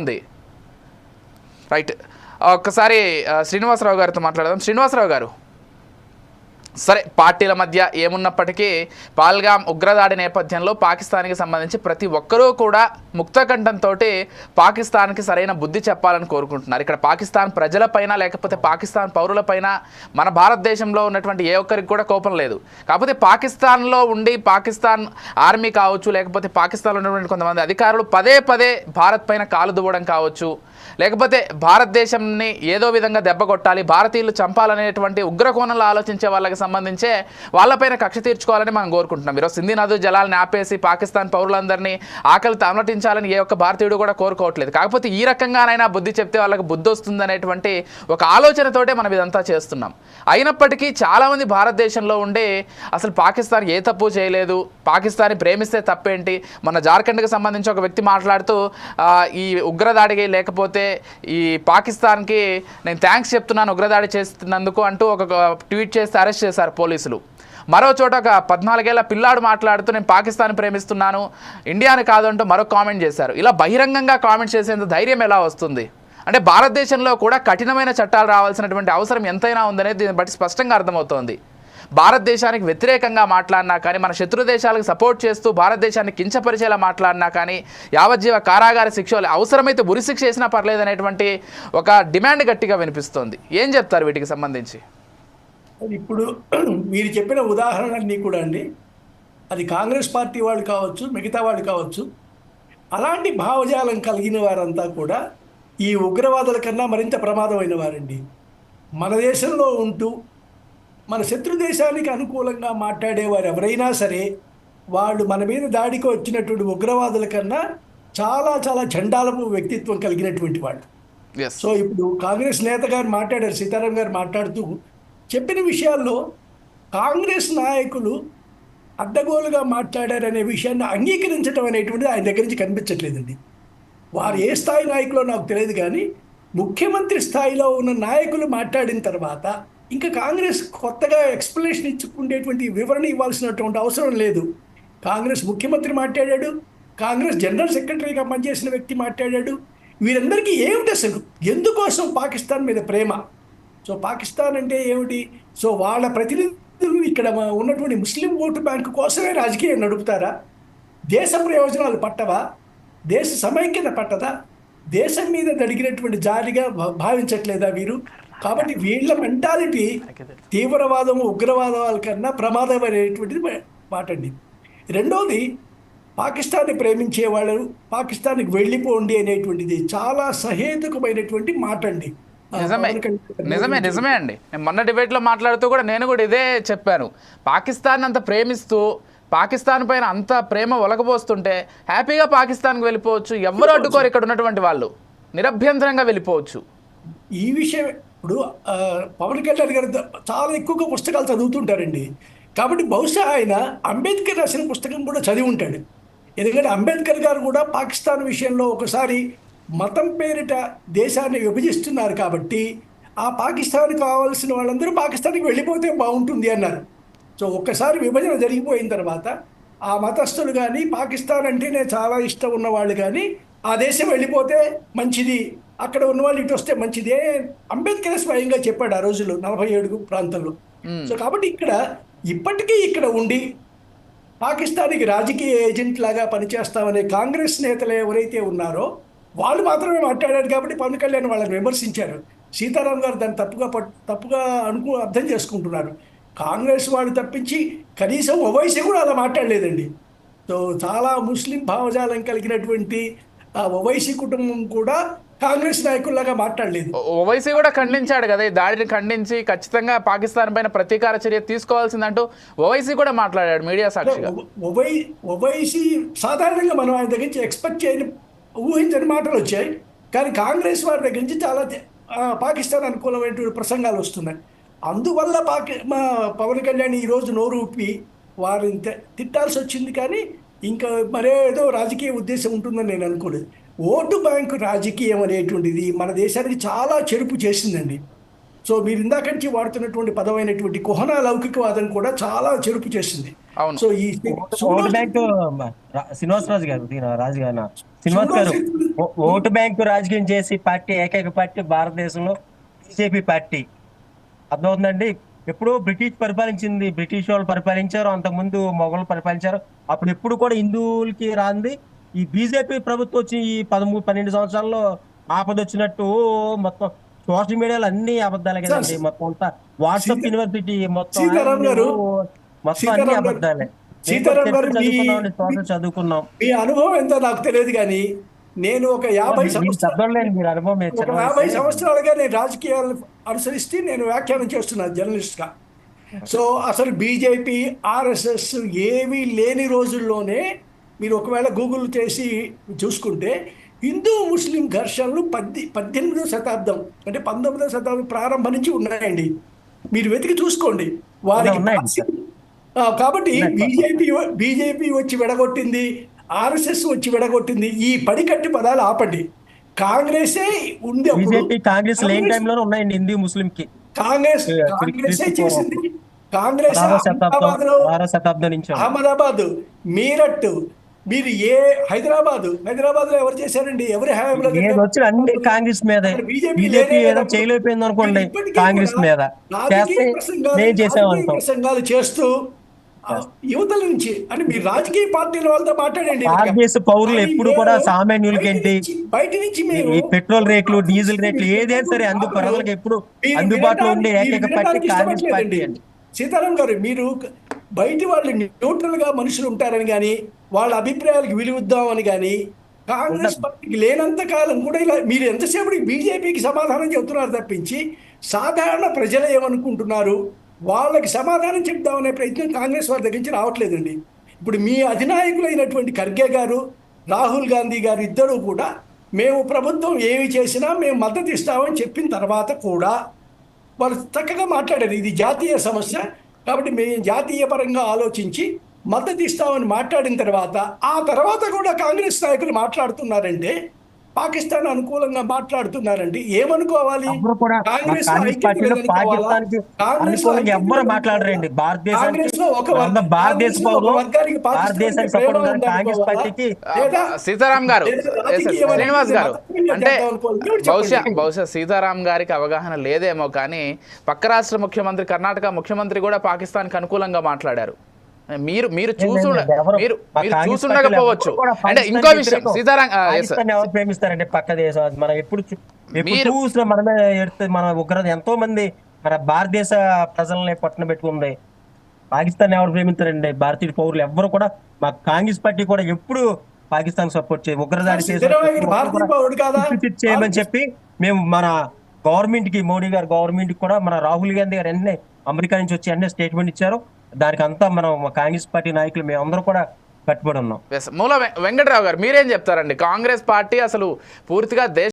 ఉంది. రైట్ ఒక్కసారి శ్రీనివాసరావు గారితో మాట్లాడదాం. శ్రీనివాసరావు గారు. సరే పార్టీల మధ్య ఏమున్నప్పటికీ పాల్గామ్ ఉగ్రదాడి నేపథ్యంలో పాకిస్తాన్కి సంబంధించి ప్రతి ఒక్కరూ కూడా ముక్తకంఠంతో పాకిస్తాన్కి సరైన బుద్ధి చెప్పాలని కోరుకుంటున్నారు. ఇక్కడ పాకిస్తాన్ ప్రజలపైన లేకపోతే పాకిస్తాన్ పౌరులపైన మన భారతదేశంలో ఉన్నటువంటి ఏ ఒక్కరికి కూడా కోపం లేదు. కాకపోతే పాకిస్తాన్లో ఉండి పాకిస్తాన్ ఆర్మీ కావచ్చు లేకపోతే పాకిస్తాన్లో ఉన్నటువంటి కొంతమంది అధికారులు పదే పదే భారత్ పైన కాలు దువ్వడం కావచ్చు లేకపోతే భారతదేశంని ఏదో విధంగా దెబ్బ కొట్టాలి భారతీయులు చంపాలనేటువంటి ఉగ్రకోణంలో ఆలోచించే వాళ్ళకి సంబంధించే వాళ్ళపైన కక్ష తీర్చుకోవాలని మనం కోరుకుంటున్నాం. ఈరోజు సింధు నదు జలాలను ఆపేసి పాకిస్తాన్ పౌరులందరినీ ఆకలి తమలటించాలని ఏ ఒక్క భారతీయుడు కూడా కోరుకోవట్లేదు. కాకపోతే ఈ రకంగానైనా బుద్ధి చెప్తే వాళ్ళకి బుద్ధి వస్తుందనేటువంటి ఒక ఆలోచనతోటే మనం ఇదంతా చేస్తున్నాం. అయినప్పటికీ చాలామంది భారతదేశంలో ఉండే అసలు పాకిస్తాన్ ఏ తప్పు చేయలేదు పాకిస్తాన్ని ప్రేమిస్తే తప్పేంటి? మన జార్ఖండ్కి సంబంధించి ఒక వ్యక్తి మాట్లాడుతూ ఈ ఉగ్రదాడికి లేకపోతే ఈ పాకిస్తాన్కి నేను థ్యాంక్స్ చెప్తున్నాను ఉగ్రదాడి చేస్తున్నందుకు అంటూ ఒక ట్వీట్ చేస్తే అరెస్ట్ చేశారు పోలీసులు. మరో చోట ఒక పద్నాలుగేళ్ళ పిల్లాడు మాట్లాడుతూ నేను పాకిస్తాన్ ప్రేమిస్తున్నాను ఇండియాని కాదు అంటూ మరో కామెంట్ చేశారు. ఇలా బహిరంగంగా కామెంట్ చేసేంత ధైర్యం ఎలా వస్తుంది? అంటే భారతదేశంలో కూడా కఠినమైన చట్టాలు రావాల్సినటువంటి అవసరం ఎంతైనా ఉందనేది దీన్ని బట్టి స్పష్టంగా అర్థమవుతోంది. భారతదేశానికి వ్యతిరేకంగా మాట్లాడినా కానీ మన శత్రు దేశాలకు సపోర్ట్ చేస్తూ భారతదేశాన్ని కించపరిచేలా మాట్లాడినా కానీ యావజ్జీవ కారాగార శిక్షలు అవసరమైతే ఉరిశిక్ష చేసినా పర్లేదనేటువంటి ఒక డిమాండ్ గట్టిగా వినిపిస్తోంది. ఏం చెప్తారు వీటికి సంబంధించి? ఇప్పుడు మీరు చెప్పిన ఉదాహరణలన్నీ కూడా అండి. అది కాంగ్రెస్ పార్టీ వాళ్ళు కావచ్చు మిగతా వాళ్ళు కావచ్చు. అలాంటి భావజాలం కలిగిన వారంతా కూడా ఈ ఉగ్రవాదుల కన్నా మరింత ప్రమాదమైన వారండి. మన దేశంలో ఉంటూ మన శత్రు దేశానికి అనుకూలంగా మాట్లాడేవారు ఎవరైనా సరే వాళ్ళు మన మీద దాడికి వచ్చినటువంటి ఉగ్రవాదుల కన్నా చాలా చాలా చండాలపు వ్యక్తిత్వం కలిగినటువంటి వాళ్ళు. సో ఇప్పుడు కాంగ్రెస్ నేత గారు మాట్లాడారు సీతారాం గారు మాట్లాడుతూ చెప్పిన విషయాల్లో కాంగ్రెస్ నాయకులు అడ్డగోలుగా మాట్లాడారనే విషయాన్ని అంగీకరించడం అనేటువంటిది ఆయన దగ్గర నుంచి కనిపించట్లేదండి. వారు ఏ స్థాయి నాయకులో నాకు తెలియదు కానీ ముఖ్యమంత్రి స్థాయిలో ఉన్న నాయకులు మాట్లాడిన తర్వాత ఇంకా కాంగ్రెస్ కొత్తగా ఎక్స్ప్లెనేషన్ ఇచ్చుకునేటువంటి వివరణ ఇవ్వాల్సినటువంటి అవసరం లేదు. కాంగ్రెస్ ముఖ్యమంత్రి మాట్లాడాడు కాంగ్రెస్ జనరల్ సెక్రటరీగా పనిచేసిన వ్యక్తి మాట్లాడాడు. వీరందరికీ ఏమిటి అసలు ఎందుకోసం పాకిస్తాన్ మీద ప్రేమ? సో పాకిస్తాన్ అంటే ఏమిటి? సో వాళ్ళ ప్రతినిధులు ఇక్కడ ఉన్నటువంటి ముస్లిం ఓటు బ్యాంకు కోసమే రాజకీయం నడుపుతారా? దేశ ప్రయోజనాలు పట్టవా? దేశ సమైక్యత పట్టదా? దేశం మీద జరిగినటువంటి జాలిగా భా- భావించట్లేదా వీరు? కాబట్టి వీళ్ళ మెంటాలిటీ తీవ్రవాదము ఉగ్రవాదాల కన్నా ప్రమాదమైనటువంటిది మాటండి. మాట అండి రెండోది పాకిస్తాన్ని ప్రేమించే వాళ్ళు పాకిస్తాన్కి వెళ్ళిపోండి అనేటువంటిది చాలా సహేతుకమైనటువంటి మాట అండి నిజమే. నిజమే నిజమే అండి. నేను మొన్న డిబేట్లో మాట్లాడుతూ కూడా నేను కూడా ఇదే చెప్పాను. పాకిస్తాన్ అంత ప్రేమిస్తూ పాకిస్తాన్ పైన అంత ప్రేమ ఒలకబోస్తుంటే హ్యాపీగా పాకిస్తాన్కి వెళ్ళిపోవచ్చు. ఎవరు అడ్డుకోరు ఇక్కడ ఉన్నటువంటి వాళ్ళు. నిరభ్యంతరంగా వెళ్ళిపోవచ్చు. ఈ విషయం ఇప్పుడు పవన్ కళ్యాణ్ గారు చాలా ఎక్కువగా పుస్తకాలు చదువుతుంటారండి. కాబట్టి బహుశా ఆయన అంబేద్కర్ రాసిన పుస్తకం కూడా చదివి ఉంటాడు ఎందుకంటే అంబేద్కర్ గారు కూడా పాకిస్తాన్ విషయంలో ఒకసారి మతం పేరిట దేశాన్ని విభజిస్తున్నారు కాబట్టి ఆ పాకిస్తాన్ కావాల్సిన వాళ్ళందరూ పాకిస్తాన్కి వెళ్ళిపోతే బాగుంటుంది అన్నారు. సో ఒక్కసారి విభజన జరిగిపోయిన తర్వాత ఆ మతస్థులు కానీ పాకిస్తాన్ అంటేనే చాలా ఇష్టం ఉన్న వాళ్ళు కానీ ఆ దేశం వెళ్ళిపోతే మంచిది. అక్కడ ఉన్న వాళ్ళు ఇటు వస్తే మంచిదే అంబేద్కర్ స్వయంగా చెప్పాడు ఆ రోజుల్లో నలభై ఏడు ప్రాంతంలో. సో కాబట్టి ఇక్కడ ఇప్పటికీ ఇక్కడ ఉండి పాకిస్తాన్కి రాజకీయ ఏజెంట్ లాగా పనిచేస్తామనే కాంగ్రెస్ నేతలు ఎవరైతే ఉన్నారో వాళ్ళు మాత్రమే మాట్లాడారు కాబట్టి పవన్ కళ్యాణ్ వాళ్ళని విమర్శించారు. సీతారాం గారు దాన్ని తప్పుగా తప్పుగా అనుకు అర్థం చేసుకుంటున్నారు. కాంగ్రెస్ వాళ్ళు తప్పించి కనీసం ఓవైసీ కూడా అలా మాట్లాడలేదండి. సో చాలా ముస్లిం భావజాలం కలిగినటువంటి ఆ ఓవైసీ కుటుంబం కూడా కాంగ్రెస్ నాయకుల్లాగా మాట్లాడలేదు. ఓవైసీ కూడా ఖండించాడు కదా ఈ దాడిని ఖండించి ఖచ్చితంగా పాకిస్తాన్ పైన ప్రతీకార చర్య తీసుకోవాల్సిందంటూ ఓవైసీ కూడా మాట్లాడాడు మీడియా సాక్షిగా. ఒవై ఓవైసీ సాధారణంగా మనం ఆయన దగ్గర నుంచి ఎక్స్పెక్ట్ చేయని ఊహించని మాటలు వచ్చాయి. కానీ కాంగ్రెస్ వారి దగ్గర నుంచి చాలా పాకిస్తాన్ అనుకూలమైనటువంటి ప్రసంగాలు వస్తున్నాయి. అందువల్ల పాకి మా పవన్ కళ్యాణ్ ఈరోజు నోరు ఊపి వారిని తిట్టాల్సి వచ్చింది కానీ ఇంకా మరే ఏదో రాజకీయ ఉద్దేశం ఉంటుందని నేను అనుకోలేదు. ఓటు బ్యాంకు రాజకీయం అనేటువంటిది మన దేశానికి చాలా చెరుపు చేసిందండి. సో మీరు ఇందాక నుంచి వాడుతున్నటువంటి పదమైనటువంటి కుహన లౌకికవాదం కూడా చాలా చెరుపు చేసింది. అవును. సో ఈ ఓటు బ్యాంకు రా- శ్రీనివాసరాజు గారు రాజు గారు శ్రీనివాస్ గారు ఓటు బ్యాంకు రాజకీయం చేసి పార్టీ ఏకైక పార్టీ భారతదేశంలో బీజేపీ పార్టీ. అర్థమవుతుందండి? ఎప్పుడు బ్రిటిష్ పరిపాలించింది బ్రిటిష్ వాళ్ళు పరిపాలించారు అంతకుముందు మొఘలు పరిపాలించారు. అప్పుడు ఎప్పుడు కూడా హిందువులకి రాంది. ఈ బీజేపీ ప్రభుత్వం వచ్చి ఈ పదమూడు పన్నెండు సంవత్సరాల్లో ఆపద వచ్చినట్టు మొత్తం సోషల్ మీడియాలో అన్ని అబద్ధాలే కదండి మొత్తం అంతా వాట్సాప్ యూనివర్సిటీ మొత్తం మొత్తం అన్ని అబద్ధాలే. సీతారాం గారు, మీ- చదువుకున్నాం మీ అనుభవం ఎంతో నాకు తెలియదు కానీ నేను ఒక యాభై సంవత్సరాలు. యాభై సంవత్సరాలుగా నేను రాజకీయాలను అనుసరిస్తే నేను వ్యాఖ్యానం చేస్తున్నాను జర్నలిస్ట్గా. సో అసలు బీజేపీ ఆర్ఎస్ఎస్ ఏమీ లేని రోజుల్లోనే మీరు ఒకవేళ గూగుల్ చేసి చూసుకుంటే హిందూ ముస్లిం ఘర్షణలు పద్దె పద్దెనిమిదవ శతాబ్దం అంటే పంతొమ్మిదవ శతాబ్దం ప్రారంభం నుంచి ఉన్నాయండి. మీరు వెతికి చూసుకోండి. వారికి కాబట్టి బీజేపీ బీజేపీ వచ్చి విడగొట్టింది ఆర్ఎస్ఎస్ వచ్చి విడగొట్టింది ఈ పడికట్టి పదాలు ఆపండి. కాంగ్రెసే ఉంది అప్పుడు. బీజేపీ కాంగ్రెస్ లేని టైంలోనే ఉన్నాయండి హిందూ ముస్లిం కి కాంగ్రెస్ కాంగ్రెసే చేసింది. కాంగ్రెస్. అహ్మదాబాద్ మీరట్ మీరు ఏ హైదరాబాద్ హైదరాబాద్లో ఎవరు చేశారండి? ఎవరి హయాంలో కాంగ్రెస్ మీదే. బీజేపీ ఏదో చేయలేకపోయింది అనుకోండి కాంగ్రెస్ మీద. ప్రసంగాలు- చేస్తూ యువతల నుంచి అంటే మీరు రాజకీయ పార్టీల వాళ్ళతో మాట్లాడండి భారతదేశ పౌరులు ఎప్పుడు కూడా సామాన్యులకి బయట ఏంటి? నుంచి- బయట నుంచి ఈ పెట్రోల్ రేట్లు డీజిల్ రేట్లు ఏదైనా సరే అందు ప్రజలకు ఎప్పుడు అందుబాటులో ఉండే ఏకైక పార్టీ కాంగ్రెస్ పార్టీ. అండి. సీతారాం గారు మీరు బయటి వాళ్ళు న్యూట్రల్గా మనుషులు ఉంటారని కానీ వాళ్ళ అభిప్రాయాలకు విలువిద్దామని కానీ కాంగ్రెస్ పార్టీకి లేనంత కాలం కూడా ఇలా మీరు ఎంతసేపటికి బీజేపీకి సమాధానం చెబుతున్నారు తప్పించి సాధారణ ప్రజలు ఏమనుకుంటున్నారు? వాళ్ళకి సమాధానం చెప్దామనే ప్రయత్నం కాంగ్రెస్ వారి దగ్గర నుంచి రావట్లేదండి. ఇప్పుడు మీ అధినాయకులైనటువంటి ఖర్గే గారు రాహుల్ గాంధీ గారు ఇద్దరు కూడా మేము ప్రభుత్వం ఏమి చేసినా మేము మద్దతు ఇస్తామని చెప్పిన తర్వాత కూడా వాళ్ళు చక్కగా మాట్లాడారు. ఇది జాతీయ సమస్య కాబట్టి మేము జాతీయ పరంగా ఆలోచించి మద్దతు ఇస్తామని మాట్లాడిన తర్వాత ఆ తర్వాత కూడా కాంగ్రెస్ నాయకులు మాట్లాడుతున్నారంటే పాకిస్తాన్ అనుకూలంగా మాట్లాడుతున్నారంటే ఏమనుకోవాలి? కాంగ్రెస్ ఎవ్వరు? మాట్లాడరండి. భారతదేశ ఒక వర్గానికి సీతారాం గారు శ్రీనివాస్ గారు అంటే. బహుశా బహుశా సీతారాం గారికి అవగాహన లేదేమో కానీ పక్క రాష్ట్ర ముఖ్యమంత్రి కర్ణాటక ముఖ్యమంత్రి కూడా పాకిస్తాన్కి అనుకూలంగా మాట్లాడారు. మీరు మీరు చూసు మీరు మీరు చూసుండకపోవచ్చు అంటే ఇంకో పాకిస్తాన్ విషయం. సీతారాం ప్రేమిస్తారండి పక్క దేశం? మనం ఎప్పుడు మీరు- చూసినా మనమే ఎడితే మన ఉగ్రత ఎంతో మంది మన భారతదేశ ప్రజల్ని పట్టున పెట్టుకుంది. పాకిస్తాన్ ఎవరు ప్రేమిస్తారండి భారతీయ పౌరులు ఎవ్వరు కూడా మా కాంగ్రెస్ పార్టీ కూడా ఎప్పుడు పాకిస్తాన్ సపోర్ట్ చేయ ఉగ్రదాడి చేయమని చెప్పి మేము మన గవర్నమెంట్కి మోడీ గారు గవర్నమెంట్కి కూడా మన రాహుల్ గాంధీ గారు అన్నీ అమెరికా నుంచి వచ్చి అన్ని స్టేట్మెంట్ ఇచ్చారు. దానికంతా మనం కాంగ్రెస్ పార్టీ నాయకులు మేమందరూ కూడా కట్టుబడి ఉన్నాం. మూల వెంకట్రావు గారు మీరేం చెప్తారండి? కాంగ్రెస్ పార్టీ అసలు పూర్తిగా దేశ